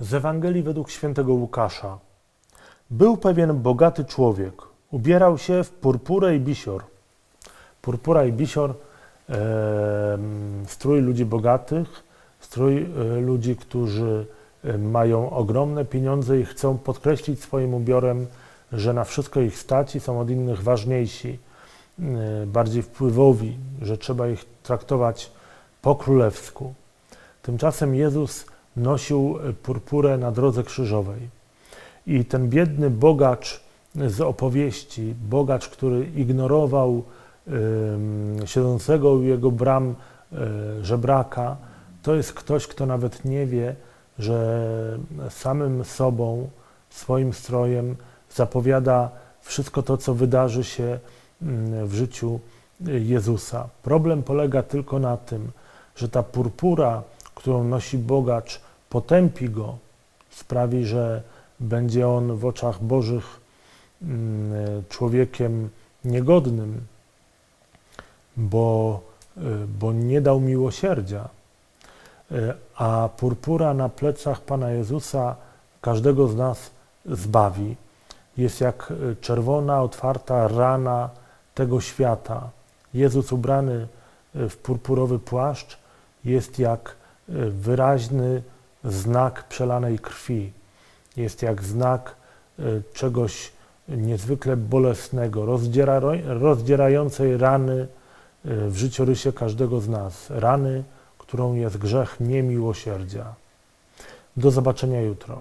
Z Ewangelii według świętego Łukasza. Był pewien bogaty człowiek. Ubierał się w purpurę i bisior. Purpura i bisior, e, strój ludzi bogatych, strój e, ludzi, którzy e, mają ogromne pieniądze i chcą podkreślić swoim ubiorem, że na wszystko ich stać i są od innych ważniejsi, e, bardziej wpływowi, że trzeba ich traktować po królewsku. Tymczasem Jezus nosił e, purpurę na drodze krzyżowej. I ten biedny bogacz z opowieści, bogacz, który ignorował ym, siedzącego u jego bram y, żebraka, to jest ktoś, kto nawet nie wie, że samym sobą, swoim strojem zapowiada wszystko to, co wydarzy się w życiu Jezusa. Problem polega tylko na tym, że ta purpura, którą nosi bogacz, potępi go, sprawi, że będzie on w oczach Bożych mm, człowiekiem niegodnym, bo, y, bo nie dał miłosierdzia. Y, A purpura na plecach Pana Jezusa każdego z nas zbawi. Jest jak y, czerwona, otwarta rana tego świata. Jezus ubrany w purpurowy płaszcz jest jak wyraźny znak przelanej krwi jest jak znak y, czegoś niezwykle bolesnego, rozdziera, rozdzierającej rany y, w życiorysie każdego z nas. Rany, którą jest grzech niemiłosierdzia. Do zobaczenia jutro.